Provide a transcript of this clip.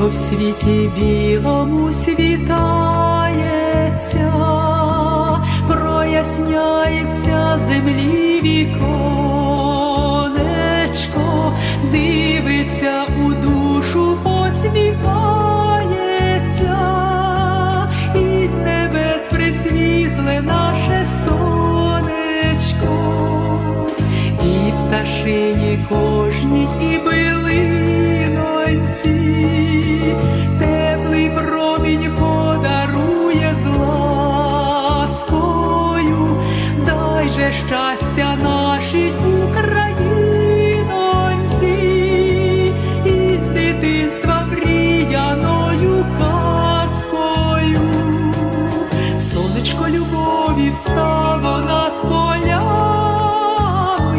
що в світі білому світається, проясняється землі віконечко, дивиться у душу, посміхається, і з небес присвітле наше сонечко, і пташині кожній і Боже щастя нашій Українці і з дитинства мріяною казкою, сонечко любові встав.